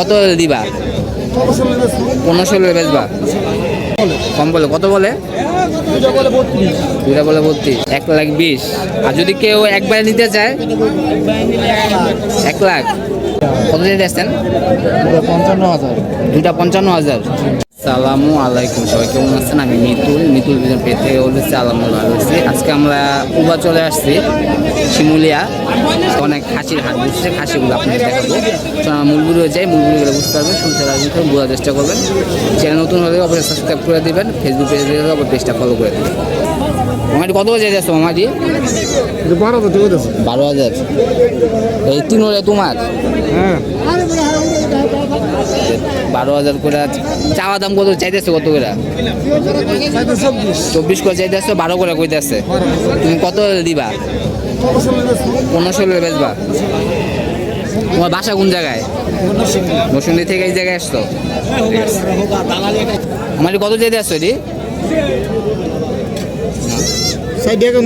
কত দিবা? পনেরো ষোলো বেচবা কম বলে, কত বলে? দুটা বলে ভর্তি এক লাখ বিশ। আর যদি কেউ একবারে নিতে চায়? এক লাখ। কত দিয়ে দুটা পঞ্চান্ন হাজার। দুটা পঞ্চান্ন হাজার। সালামু আলাইকুম। সবাই কেমন আছেন? আমি মিতুল। মিতুল বিজন পেতে বলেছি আলহামদুলিল্লাহ ভালো আছি আজকে আমরা উবা চলে আসছি শিমুলিয়া। অনেক খাসির হাট বসছে খাসিগুলো আপনাদের দেখাবো। তো আমরা মূলগুলো যাই মূলগুলো বুঝতে পারবেন শুনতে রাখবেন বোঝার চেষ্টা করবেন। চ্যানেল নতুন হলে অবশ্যই সাবস্ক্রাইব করে দেবেন ফেসবুক পেজে অবশ্যই পেজটা ফলো করে দেবেন। মামাটি কত বাজে যাচ্ছে মামাটি? বারো হাজার বারো হাজার। এই তিন হলে তোমার? হ্যাঁ। বারো হাজার করে চাওয়া দাম কত চাইতেছে কত করে? চব্বিশ করে চাইতেছে বারো করে কইতেছে। তুমি কত দিবা? পনেরো ষোলো বেচবা। তোমার বাসা কোন জায়গায়? বসুন্ধী থেকে এই জায়গায় আসতো আমার কত চাইতে আসছো এটি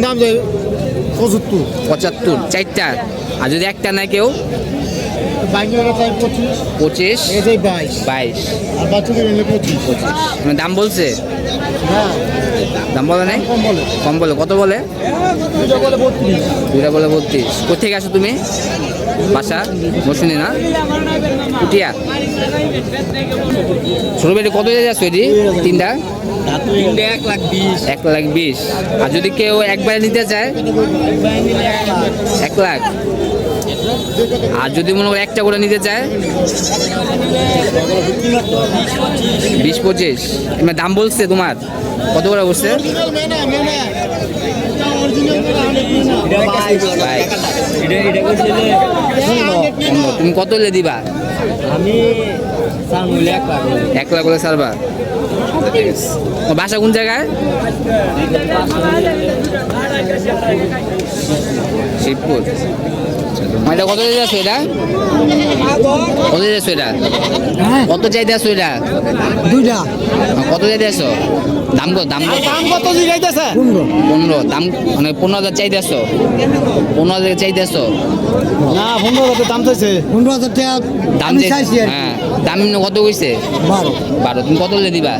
দাম পঁচাত্তর। পঁচাত্তর চারটা। আর যদি একটা না কেউ? পঁচিশ পঁচিশ? এই যে বাইশ। মানে দাম বলছে? দাম বলে নাই? কম বলে। কত বলে? দুটো বলে বত্রিশ। কোথেকে আসো তুমি? বাসা? বসুনি না? কুটিয়া? ছোট বেটি কত যাচ্ছ এটি? তিনটা? এক লাখ বিশ। এক লাখ বিশ। আর যদি কেউ একবারে নিতে চায়? এক লাখ। আর যদি মনে করো একটা করে নিতে চায় বিশ পঁচিশ। এবার দাম বলছে তোমার? কত করে বলছে? তুমি কত হলে দিবা? আমি এক লাখ করে। তোমার বাসা কোন জায়গায়? শিবপুর। মানে এটা কত দিয়ে যাচ্ছ এটা? কত দিয়ে যাচ্ছ এটা? কত চাইতে আসছো এটা? দুইটা। কত চাইতে আসছো দাম কত দাম কত? দাম কত জিগাইতেছে পনেরো। দাম মানে পনেরো হাজার চাইতে আসছো পনেরো হাজার চাইতে আসছো না পনেরো হাজার দাম চাইছে। পনেরো হাজার টাকা দাম চাই- চাইছি। হ্যাঁ দাম কত কইছে? বারো। বারো তুমি কত দিবা?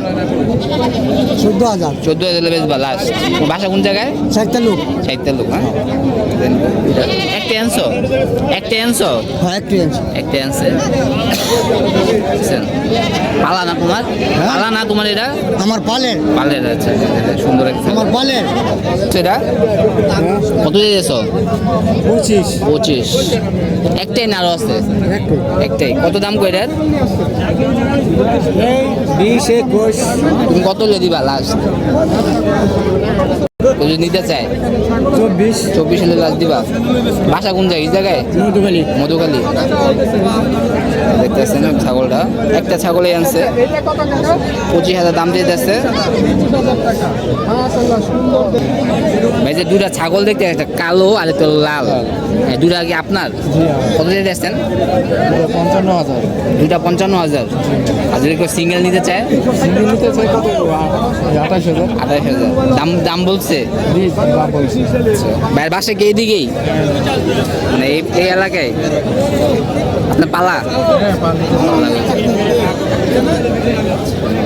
চোদ্দ হাজার। চোদ্দ হাজার বেশ লাস্ট তোমার বাসা কোন জায়গায়? চারটা লোক চারটা লোক হ্যাঁ? একটা আনছো একটা আনছো হ্যাঁ একটা আছে। একটা আনছে পালা না তোমার? পালা না তোমার এটা? আমার পালের। পালের আচ্ছা সুন্দর একটা আমার পালের সেটা কত দিয়েছ? পঁচিশ। পঁচিশ। একটাই না আরও আছে? একটাই। কত দাম কই এটার? বিশ একুশ। তুমি কত হলে দিবা লাস্ট যদি নিতে চায়? চব্বিশ। চব্বিশ হলে লাস্ট দিবা? বাসা কোন জায়গায়? এই জায়গায়? মধুখালী। মধুকালী দেখতেছেন ছাগলটা। একটা ছাগলে আনছে। পঁচিশ হাজার দাম দিয়ে যাচ্ছে ভাই যে দুটা ছাগল দেখতে একটা কালো আর একটা লাল। দুটা কি আপনার? কত দিয়ে দিচ্ছেন পঞ্চান্ন হাজার। দুটা পঞ্চান্ন হাজার। আর যদি কেউ সিঙ্গেল নিতে চায়? সিঙ্গেল নিতে চাই কত? আঠাশ হাজার। আঠাশ হাজার। দাম দাম বলছে? বলছি। ভাইয়ের বাসা কি এইদিকেই? মানে এই এই এলাকায়? আপনার পালা?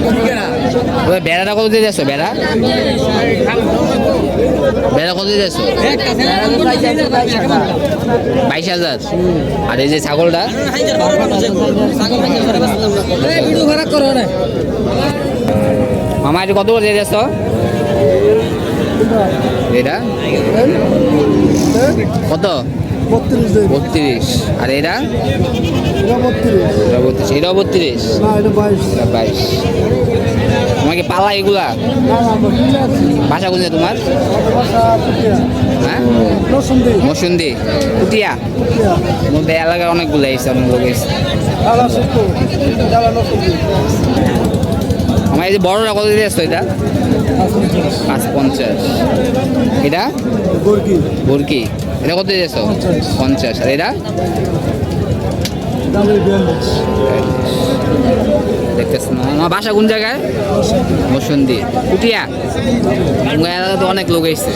ওই বেড়াটা কত দিয়ে যাচ্ছ? বেড়া? বেড়া কত দিয়ে যাচ্ছ? বাইশ হাজার। আর এই যে ছাগলটা? মামা এটা কত করে দিয়ে যাচ্ছ? এটা? কত? বত্রিশ। আর এরা বত্রিশ। এটাও বত্রিশ। বাইশ। তোমাকে পালা এগুলা? বাসা কোথায় তোমার? হ্যাঁ? মসুন্দি। কুটিয়া? মধ্যে এলাকায় অনেকগুলো এসে অনেক লোক এসে। আমার এই যে বড়রা কত দিয়ে আসতো এটা? পাঁচ পঞ্চাশ এটা? বুরকি। এটা কত দিয়ে আসতো পঞ্চাশ। আর এটা? দেখতেছেন আমার বাসা কোন জায়গায়? বসন্তি পুটিয়া। এলাকাতে অনেক লোক এসছে।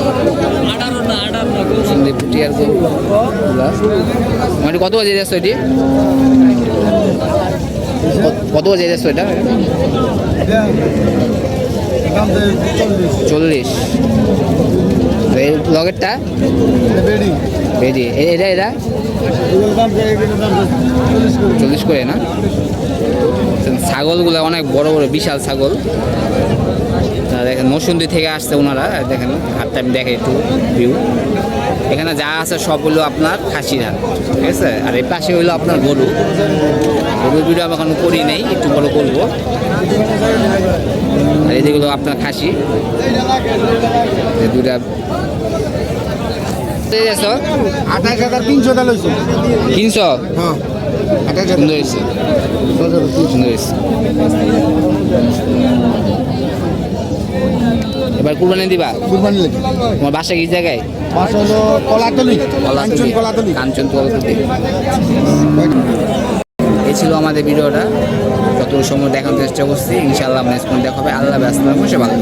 বসন্তি পুটিয়ার কত বাজে যাচ্ছ এটি? কত যেতেছো এটা? দাম চাই চল্লিশ লগেরটা এটা এটা? চল্লিশ করে, না? ছাগলগুলো অনেক বড় বড় বিশাল ছাগল। দেখেন মসুন্দি থেকে আসছে ওনারা। দেখেন হাতটা আমি দেখে একটু ভিউ এখানে যা আছে সব হলো আপনার খাসির হাট ঠিক আছে? আর এই পাশে হইল আপনার গরু। গরুর ভিডিও আমি এখন করি নেই একটু বড় করব। আর এদিকে হলো আপনার খাসি। এই দুটা? আঠাশ হাজার তিনশো তিনশো? হ্যাঁ। সুন্দর হয়েছে সুন্দর হয়েছে এবার কুরবানি দিবা? কুরবানি লেগে তোমার বাসা কি জায়গায়? পাঁচ হলো কলাতলি কাঞ্চন কলাতলি কাঞ্চন কলাতলি। এই ছিল আমাদের ভিডিওটা। যত সময় দেখানোর চেষ্টা করছি ইনশাআল্লাহ নেক্সট দেখা হবে আল্লাহ ব্যস্ত সে ভালো।